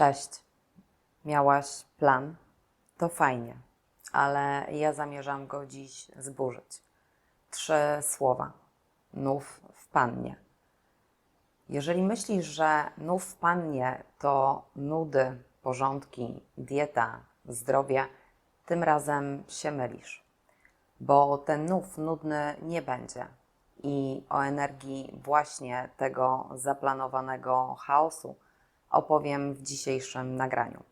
Cześć. Miałaś plan? To fajnie, ale ja zamierzam go dziś zburzyć. Trzy słowa. Nów w pannie. Jeżeli myślisz, że nów w pannie to nudy, porządki, dieta, zdrowie, tym razem się mylisz, bo ten nów nudny nie będzie. I o energii właśnie tego zaplanowanego chaosu opowiem w dzisiejszym nagraniu.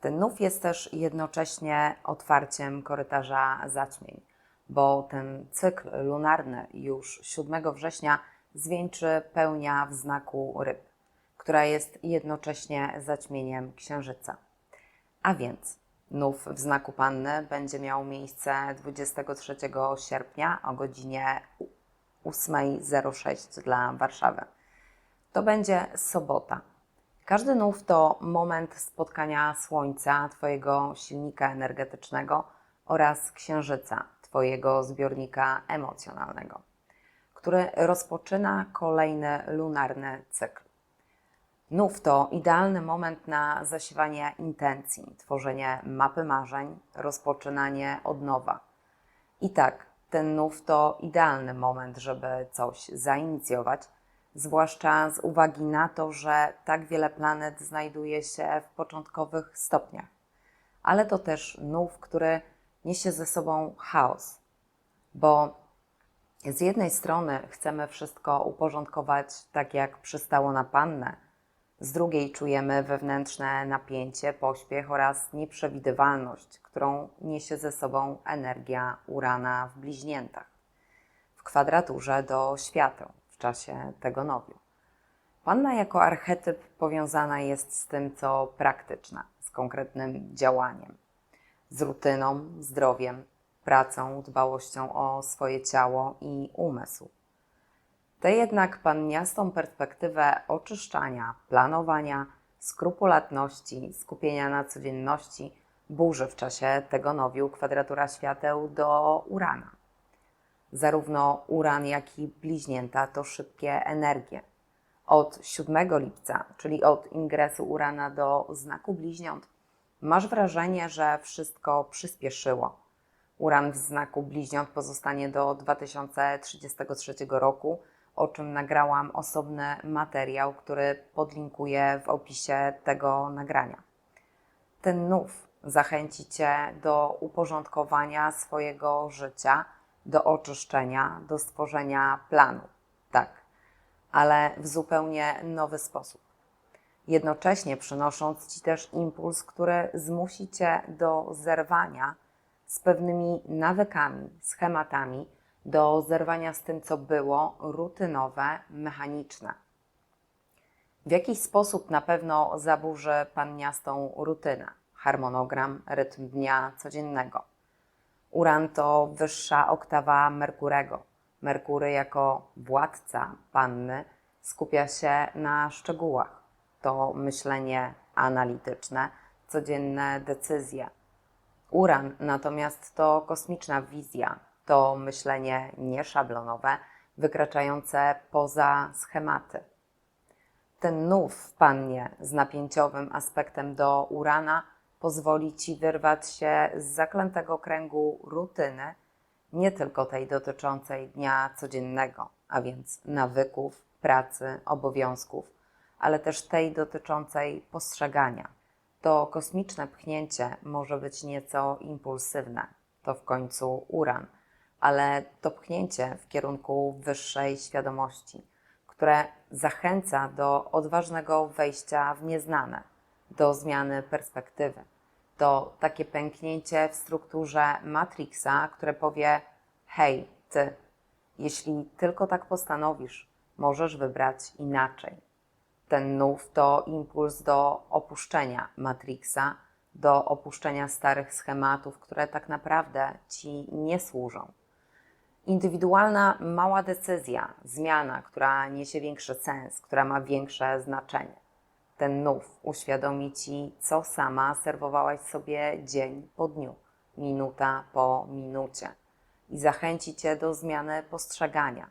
Ten nów jest też jednocześnie otwarciem korytarza zaćmień, bo ten cykl lunarny już 7 września zwieńczy pełnia w znaku ryb, która jest jednocześnie zaćmieniem księżyca. A więc nów w znaku panny będzie miał miejsce 23 sierpnia o godzinie 8.06 dla Warszawy. To będzie sobota. Każdy nów to moment spotkania Słońca, Twojego silnika energetycznego oraz Księżyca, Twojego zbiornika emocjonalnego, który rozpoczyna kolejny lunarny cykl. Nów to idealny moment na zasiewanie intencji, tworzenie mapy marzeń, rozpoczynanie od nowa. I tak, ten nów to idealny moment, żeby coś zainicjować, zwłaszcza z uwagi na to, że tak wiele planet znajduje się w początkowych stopniach. Ale to też nów, który niesie ze sobą chaos, bo z jednej strony chcemy wszystko uporządkować tak, jak przystało na pannę, z drugiej czujemy wewnętrzne napięcie, pośpiech oraz nieprzewidywalność, którą niesie ze sobą energia Urana w bliźniętach, w kwadraturze do świateł w czasie tego nowiu. Panna jako archetyp powiązana jest z tym, co praktyczne, z konkretnym działaniem, z rutyną, zdrowiem, pracą, dbałością o swoje ciało i umysł. Tę jednak panniastą perspektywę oczyszczania, planowania, skrupulatności, skupienia na codzienności burzy w czasie tego nowiu kwadratura świateł do Urana. Zarówno Uran, jak i bliźnięta to szybkie energie. Od 7 lipca, czyli od ingresu Urana do znaku bliźniąt, masz wrażenie, że wszystko przyspieszyło. Uran w znaku bliźniąt pozostanie do 2033 roku, o czym nagrałam osobny materiał, który podlinkuję w opisie tego nagrania. Ten nów zachęci Cię do uporządkowania swojego życia, do oczyszczenia, do stworzenia planu. Tak, ale w zupełnie nowy sposób. Jednocześnie przynosząc Ci też impuls, który zmusi Cię do zerwania z pewnymi nawykami, schematami, do zerwania z tym, co było rutynowe, mechaniczne. W jakiś sposób na pewno zaburzy panniastą rutynę, harmonogram, rytm dnia codziennego. Uran to wyższa oktawa Merkurego. Merkury jako władca panny skupia się na szczegółach. To myślenie analityczne, codzienne decyzje. Uran natomiast to kosmiczna wizja, to myślenie nieszablonowe, wykraczające poza schematy. Ten nów w pannie z napięciowym aspektem do Urana pozwoli ci wyrwać się z zaklętego kręgu rutyny, nie tylko tej dotyczącej dnia codziennego, a więc nawyków, pracy, obowiązków, ale też tej dotyczącej postrzegania. To kosmiczne pchnięcie może być nieco impulsywne. To w końcu uran – ale to pchnięcie w kierunku wyższej świadomości, które zachęca do odważnego wejścia w nieznane, do zmiany perspektywy. To takie pęknięcie w strukturze Matrixa, które powie: Hej, ty, jeśli tylko tak postanowisz, możesz wybrać inaczej. Ten nów to impuls do opuszczenia Matrixa, do opuszczenia starych schematów, które tak naprawdę ci nie służą. Indywidualna, mała decyzja, zmiana, która niesie większy sens, która ma większe znaczenie. Ten nów uświadomi ci, co sama serwowałaś sobie dzień po dniu, minuta po minucie i zachęci cię do zmiany postrzegania.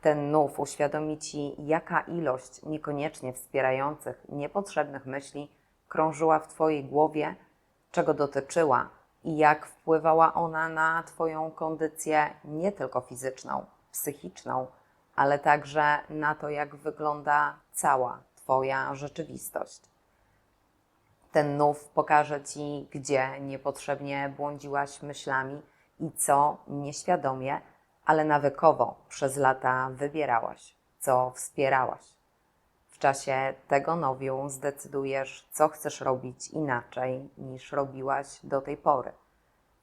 Ten nów uświadomi ci, jaka ilość niekoniecznie wspierających, niepotrzebnych myśli krążyła w Twojej głowie, czego dotyczyła i jak wpływała ona na Twoją kondycję nie tylko fizyczną, psychiczną, ale także na to, jak wygląda cała Twoja rzeczywistość. Ten nów pokaże Ci, gdzie niepotrzebnie błądziłaś myślami i co nieświadomie, ale nawykowo przez lata wybierałaś, co wspierałaś. W czasie tego nowiu zdecydujesz, co chcesz robić inaczej niż robiłaś do tej pory.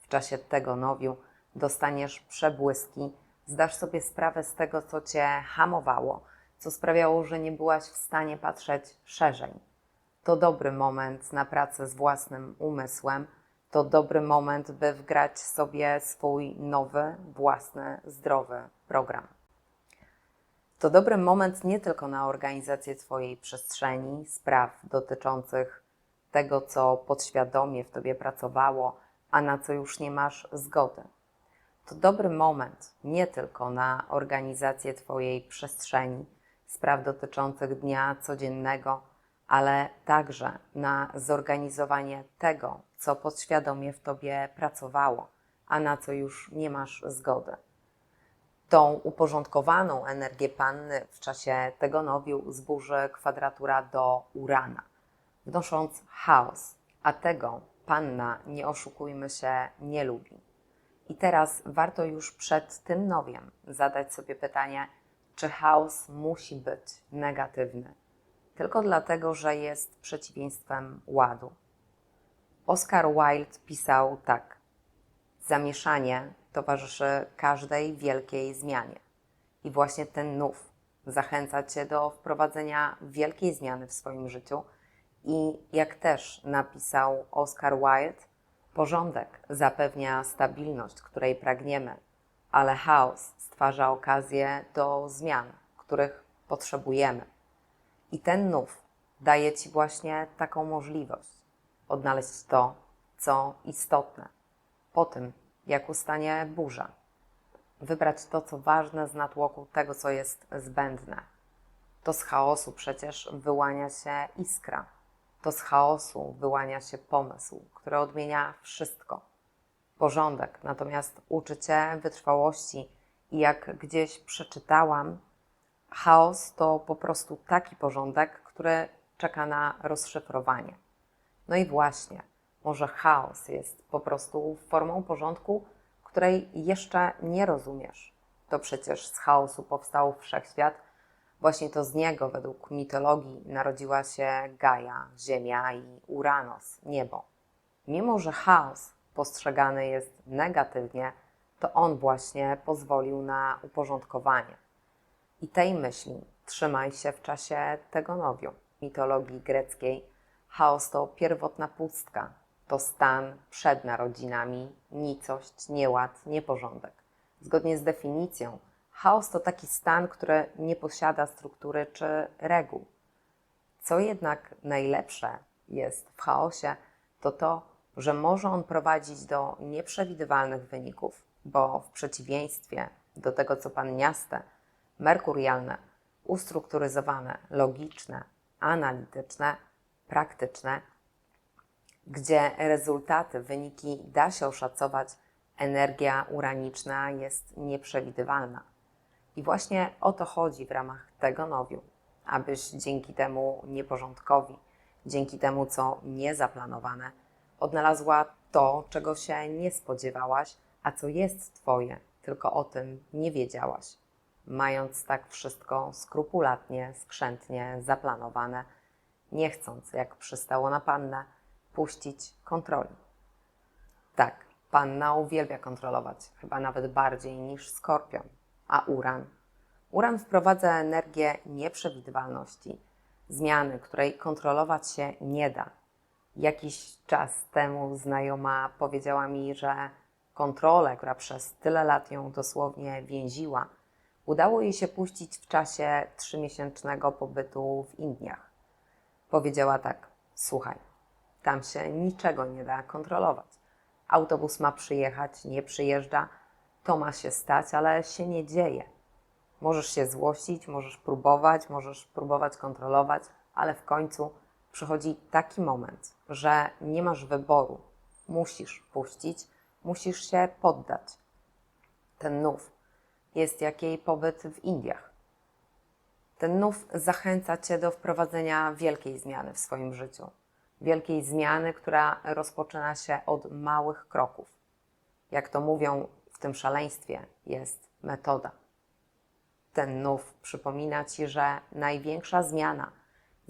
W czasie tego nowiu dostaniesz przebłyski, zdasz sobie sprawę z tego, co cię hamowało, co sprawiało, że nie byłaś w stanie patrzeć szerzej. To dobry moment na pracę z własnym umysłem. To dobry moment, by wgrać sobie swój nowy, własny, zdrowy program. To dobry moment nie tylko na organizację Twojej przestrzeni, spraw dotyczących tego, co podświadomie w Tobie pracowało, a na co już nie masz zgody. To dobry moment nie tylko na organizację Twojej przestrzeni, spraw dotyczących dnia codziennego, ale także na zorganizowanie tego, co podświadomie w Tobie pracowało, a na co już nie masz zgody. Tą uporządkowaną energię panny w czasie tego nowiu zburzy kwadratura do Urana, wnosząc chaos, a tego panna, nie oszukujmy się, nie lubi. I teraz warto już przed tym nowiem zadać sobie pytanie, czy chaos musi być negatywny, tylko dlatego, że jest przeciwieństwem ładu. Oscar Wilde pisał tak: Zamieszanie towarzyszy każdej wielkiej zmianie. I właśnie ten nów zachęca Cię do wprowadzenia wielkiej zmiany w swoim życiu. I jak też napisał Oscar Wilde, porządek zapewnia stabilność, której pragniemy, ale chaos stwarza okazję do zmian, których potrzebujemy. I ten nów daje Ci właśnie taką możliwość odnaleźć to, co istotne, po tym, jak ustanie burza. Wybrać to, co ważne z natłoku tego, co jest zbędne. To z chaosu przecież wyłania się iskra. To z chaosu wyłania się pomysł, który odmienia wszystko. Porządek natomiast uczy cię wytrwałości i jak gdzieś przeczytałam, chaos to po prostu taki porządek, który czeka na rozszyfrowanie. No i właśnie, może chaos jest po prostu formą porządku, której jeszcze nie rozumiesz. To przecież z chaosu powstał wszechświat. Właśnie to z niego, według mitologii, narodziła się Gaia, Ziemia i Uranos, niebo. Mimo, że chaos postrzegany jest negatywnie, to on właśnie pozwolił na uporządkowanie. I tej myśli trzymaj się w czasie tego nowiu mitologii greckiej. Chaos to pierwotna pustka, to stan przed narodzinami, nicość, nieład, nieporządek. Zgodnie z definicją, chaos to taki stan, który nie posiada struktury czy reguł. Co jednak najlepsze jest w chaosie, to to, że może on prowadzić do nieprzewidywalnych wyników, bo w przeciwieństwie do tego, co pan miaste, merkurialne, ustrukturyzowane, logiczne, analityczne, praktyczne, gdzie rezultaty, wyniki da się oszacować, energia uraniczna jest nieprzewidywalna. I właśnie o to chodzi w ramach tego nowiu, abyś dzięki temu nieporządkowi, dzięki temu, co niezaplanowane, odnalazła to, czego się nie spodziewałaś, a co jest Twoje, tylko o tym nie wiedziałaś. Mając tak wszystko skrupulatnie, skrzętnie zaplanowane, nie chcąc, jak przystało na pannę, puścić kontroli. Tak, panna uwielbia kontrolować, chyba nawet bardziej niż skorpion. A uran? Uran wprowadza energię nieprzewidywalności, zmiany, której kontrolować się nie da. Jakiś czas temu znajoma powiedziała mi, że kontrolę, która przez tyle lat ją dosłownie więziła, udało jej się puścić w czasie trzymiesięcznego pobytu w Indiach. Powiedziała tak: Słuchaj, tam się niczego nie da kontrolować. Autobus ma przyjechać, nie przyjeżdża, to ma się stać, ale się nie dzieje. Możesz się złościć, możesz próbować, możesz próbować kontrolować, ale w końcu przychodzi taki moment, że nie masz wyboru. Musisz puścić, musisz się poddać. Ten nów jest jak jej pobyt w Indiach. Ten nów zachęca Cię do wprowadzenia wielkiej zmiany w swoim życiu. Wielkiej zmiany, która rozpoczyna się od małych kroków. Jak to mówią w tym szaleństwie, jest metoda. Ten nów przypomina Ci, że największa zmiana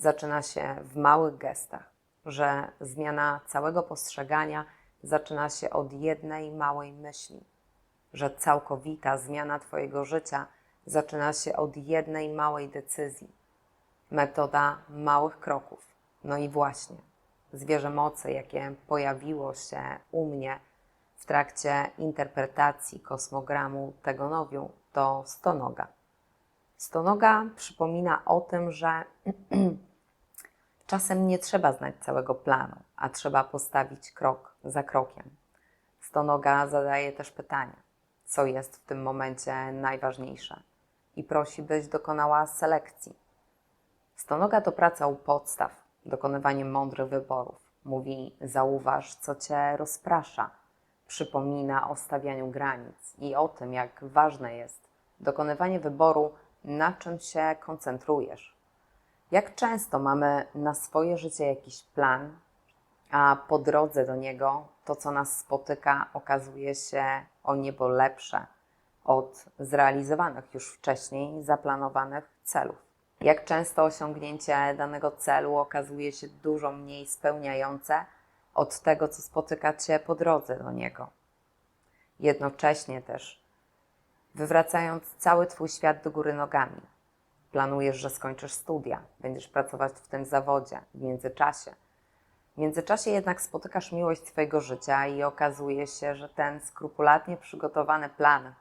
zaczyna się w małych gestach, że zmiana całego postrzegania zaczyna się od jednej małej myśli, że całkowita zmiana Twojego życia zaczyna się od jednej małej decyzji. Metoda małych kroków. No i właśnie, zwierzę mocy, jakie pojawiło się u mnie w trakcie interpretacji kosmogramu tego nowiu, to stonoga. Stonoga przypomina o tym, że czasem nie trzeba znać całego planu, a trzeba postawić krok za krokiem. Stonoga zadaje też pytanie, co jest w tym momencie najważniejsze i prosi, byś dokonała selekcji. Stonoga to praca u podstaw, dokonywanie mądrych wyborów. Mówi, zauważ, co cię rozprasza. Przypomina o stawianiu granic i o tym, jak ważne jest dokonywanie wyboru, na czym się koncentrujesz. Jak często mamy na swoje życie jakiś plan, a po drodze do niego to, co nas spotyka, okazuje się o niebo lepsze od zrealizowanych już wcześniej zaplanowanych celów. Jak często osiągnięcie danego celu okazuje się dużo mniej spełniające od tego, co spotyka Cię po drodze do niego. Jednocześnie też wywracając cały Twój świat do góry nogami. Planujesz, że skończysz studia, będziesz pracować w tym zawodzie w międzyczasie. W międzyczasie jednak spotykasz miłość swojego życia i okazuje się, że ten skrupulatnie przygotowany plan,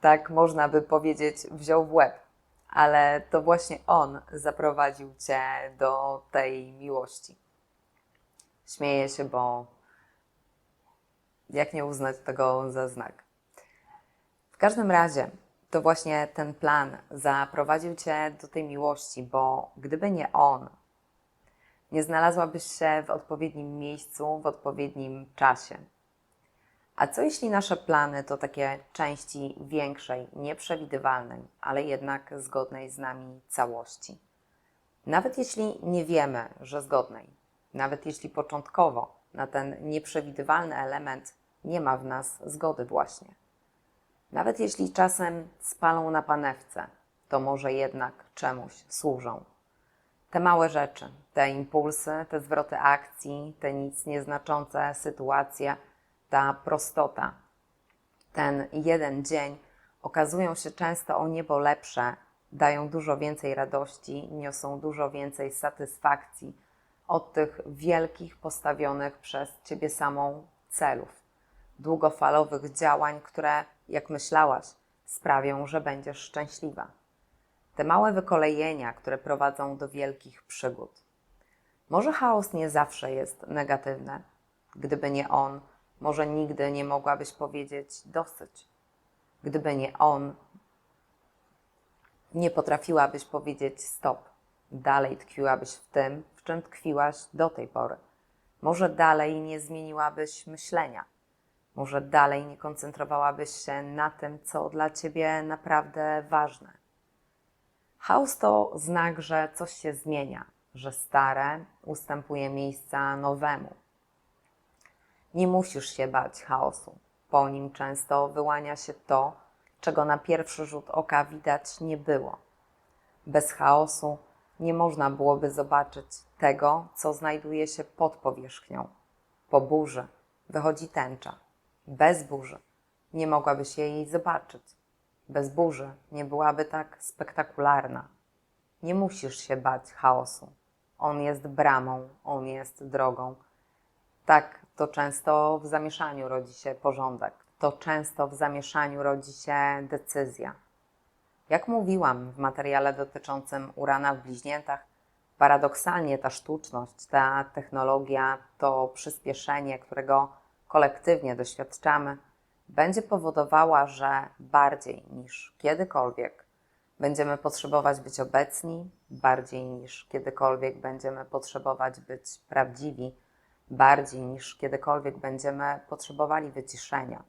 tak można by powiedzieć, wziął w łeb, ale to właśnie on zaprowadził cię do tej miłości. Śmieję się, bo jak nie uznać tego za znak? W każdym razie, to właśnie ten plan zaprowadził cię do tej miłości, bo gdyby nie on, nie znalazłabyś się w odpowiednim miejscu, w odpowiednim czasie. A co jeśli nasze plany to takie części większej, nieprzewidywalnej, ale jednak zgodnej z nami całości? Nawet jeśli nie wiemy, że zgodnej, nawet jeśli początkowo na ten nieprzewidywalny element nie ma w nas zgody, właśnie. Nawet jeśli czasem spalą na panewce, to może jednak czemuś służą. Te małe rzeczy, te impulsy, te zwroty akcji, te nic nieznaczące sytuacje, ta prostota, ten jeden dzień okazują się często o niebo lepsze, dają dużo więcej radości, niosą dużo więcej satysfakcji od tych wielkich, postawionych przez Ciebie samą celów, długofalowych działań, które, jak myślałaś, sprawią, że będziesz szczęśliwa. Te małe wykolejenia, które prowadzą do wielkich przygód. Może chaos nie zawsze jest negatywny. Gdyby nie on, może nigdy nie mogłabyś powiedzieć dosyć. Gdyby nie on, nie potrafiłabyś powiedzieć stop. Dalej tkwiłabyś w tym, w czym tkwiłaś do tej pory. Może dalej nie zmieniłabyś myślenia. Może dalej nie koncentrowałabyś się na tym, co dla ciebie naprawdę ważne. Chaos to znak, że coś się zmienia, że stare ustępuje miejsca nowemu. Nie musisz się bać chaosu. Po nim często wyłania się to, czego na pierwszy rzut oka widać nie było. Bez chaosu nie można byłoby zobaczyć tego, co znajduje się pod powierzchnią. Po burzy wychodzi tęcza. Bez burzy nie mogłabyś jej zobaczyć. Bez burzy nie byłaby tak spektakularna. Nie musisz się bać chaosu. On jest bramą, on jest drogą. Tak, to często w zamieszaniu rodzi się porządek. To często w zamieszaniu rodzi się decyzja. Jak mówiłam w materiale dotyczącym urana w bliźniętach, paradoksalnie ta sztuczność, ta technologia, to przyspieszenie, którego kolektywnie doświadczamy, będzie powodowała, że bardziej niż kiedykolwiek będziemy potrzebować być obecni, bardziej niż kiedykolwiek będziemy potrzebować być prawdziwi, bardziej niż kiedykolwiek będziemy potrzebowali wyciszenia.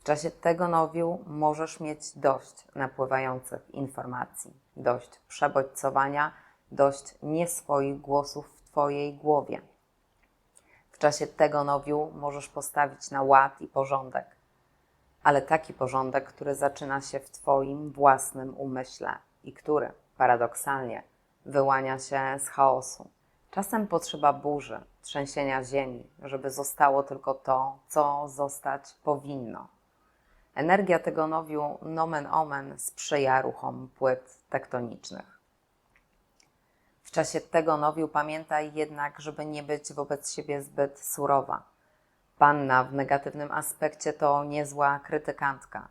W czasie tego nowiu możesz mieć dość napływających informacji, dość przebodźcowania, dość nieswoich głosów w Twojej głowie. W czasie tego nowiu możesz postawić na ład i porządek, ale taki porządek, który zaczyna się w Twoim własnym umyśle i który, paradoksalnie, wyłania się z chaosu. Czasem potrzeba burzy, trzęsienia ziemi, żeby zostało tylko to, co zostać powinno. Energia tego nowiu, nomen omen, sprzyja ruchom płyt tektonicznych. W czasie tego nowiu pamiętaj jednak, żeby nie być wobec siebie zbyt surowa. Panna w negatywnym aspekcie to niezła krytykantka.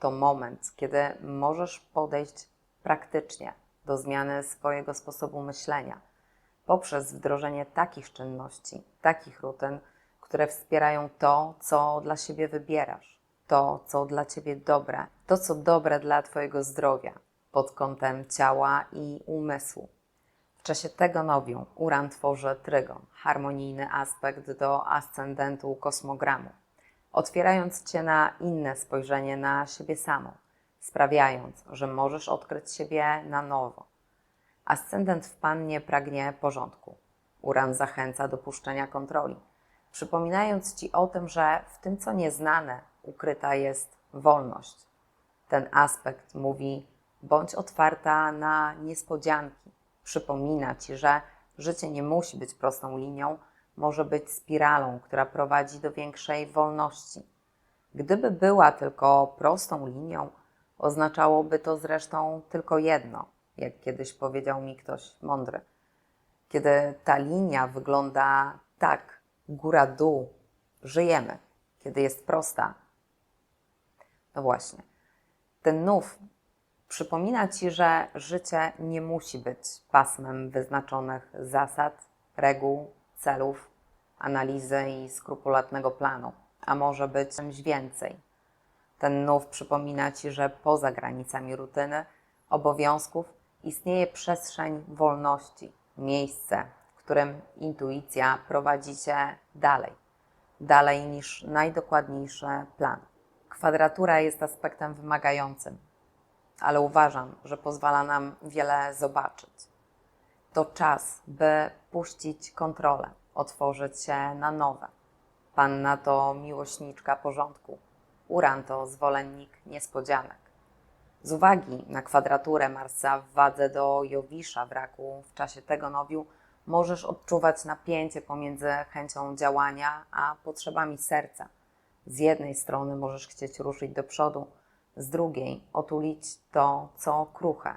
To moment, kiedy możesz podejść praktycznie do zmiany swojego sposobu myślenia poprzez wdrożenie takich czynności, takich rutyn, które wspierają to, co dla siebie wybierasz, to, co dla ciebie dobre, to, co dobre dla Twojego zdrowia pod kątem ciała i umysłu. W czasie tego nowiu Uran tworzy trygon, harmonijny aspekt do ascendentu kosmogramu, otwierając Cię na inne spojrzenie na siebie samą, sprawiając, że możesz odkryć siebie na nowo. Ascendent w Pannie pragnie porządku. Uran zachęca do puszczenia kontroli, przypominając Ci o tym, że w tym, co nieznane, ukryta jest wolność. Ten aspekt mówi: bądź otwarta na niespodzianki. Przypomina Ci, że życie nie musi być prostą linią, może być spiralą, która prowadzi do większej wolności. Gdyby była tylko prostą linią, oznaczałoby to zresztą tylko jedno, jak kiedyś powiedział mi ktoś mądry. Kiedy ta linia wygląda tak, góra-dół, żyjemy. Kiedy jest prosta, no właśnie. Ten nów przypomina ci, że życie nie musi być pasmem wyznaczonych zasad, reguł, celów, analizy i skrupulatnego planu, a może być czymś więcej. Ten nów przypomina ci, że poza granicami rutyny, obowiązków istnieje przestrzeń wolności, miejsce, w którym intuicja prowadzi cię dalej, dalej niż najdokładniejszy plan. Kwadratura jest aspektem wymagającym, ale uważam, że pozwala nam wiele zobaczyć. To czas, by puścić kontrolę, otworzyć się na nowe. Panna to miłośniczka porządku, Uran to zwolennik niespodzianek. Z uwagi na kwadraturę Marsa w wadze do Jowisza w raku w czasie tego nowiu możesz odczuwać napięcie pomiędzy chęcią działania a potrzebami serca. Z jednej strony możesz chcieć ruszyć do przodu, z drugiej otulić to, co kruche.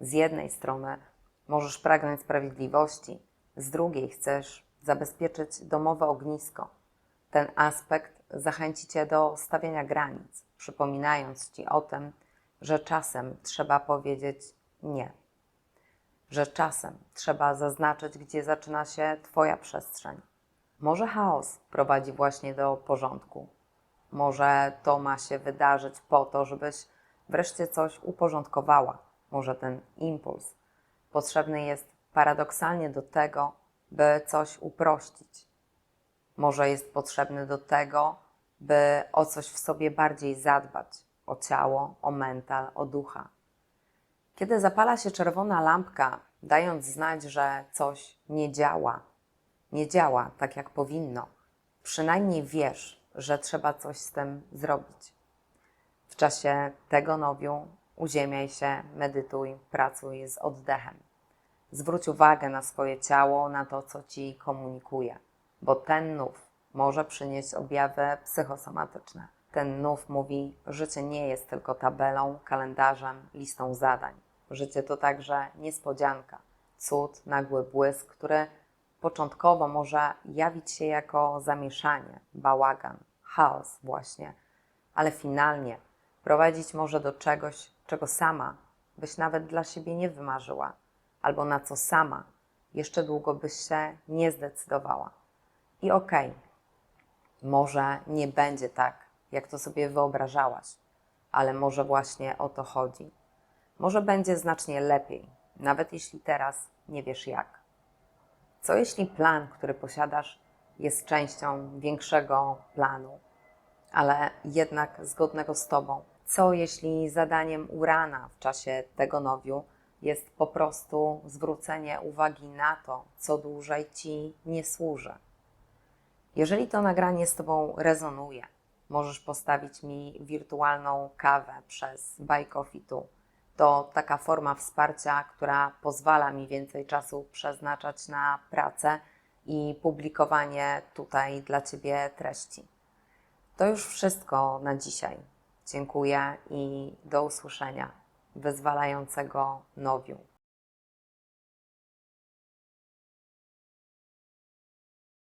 Z jednej strony możesz pragnąć sprawiedliwości, z drugiej chcesz zabezpieczyć domowe ognisko. Ten aspekt zachęci Cię do stawiania granic, przypominając Ci o tym, że czasem trzeba powiedzieć nie, że czasem trzeba zaznaczyć, gdzie zaczyna się Twoja przestrzeń. Może chaos prowadzi właśnie do porządku, może to ma się wydarzyć po to, żebyś wreszcie coś uporządkowała. Może ten impuls potrzebny jest paradoksalnie do tego, by coś uprościć. Może jest potrzebny do tego, by o coś w sobie bardziej zadbać o ciało, o mental, o ducha. Kiedy zapala się czerwona lampka, dając znać, że coś nie działa, nie działa tak jak powinno, przynajmniej wiesz, że trzeba coś z tym zrobić. W czasie tego nowiu uziemiaj się, medytuj, pracuj z oddechem. Zwróć uwagę na swoje ciało, na to, co ci komunikuje, bo ten nów może przynieść objawy psychosomatyczne. Ten nów mówi, życie nie jest tylko tabelą, kalendarzem, listą zadań. Życie to także niespodzianka, cud, nagły błysk, który początkowo może jawić się jako zamieszanie, bałagan, chaos właśnie, ale finalnie prowadzić może do czegoś, czego sama byś nawet dla siebie nie wymarzyła, albo na co sama jeszcze długo byś się nie zdecydowała. I okej, okay, może nie będzie tak, jak to sobie wyobrażałaś, ale może właśnie o to chodzi. Może będzie znacznie lepiej, nawet jeśli teraz nie wiesz jak. Co jeśli plan, który posiadasz, jest częścią większego planu, ale jednak zgodnego z Tobą? Co jeśli zadaniem Urana w czasie tego nowiu jest po prostu zwrócenie uwagi na to, co dłużej Ci nie służy? Jeżeli to nagranie z Tobą rezonuje, możesz postawić mi wirtualną kawę przez Buy Coffee Tu. To taka forma wsparcia, która pozwala mi więcej czasu przeznaczać na pracę i publikowanie tutaj dla Ciebie treści. To już wszystko na dzisiaj. Dziękuję i do usłyszenia wyzwalającego nowiu.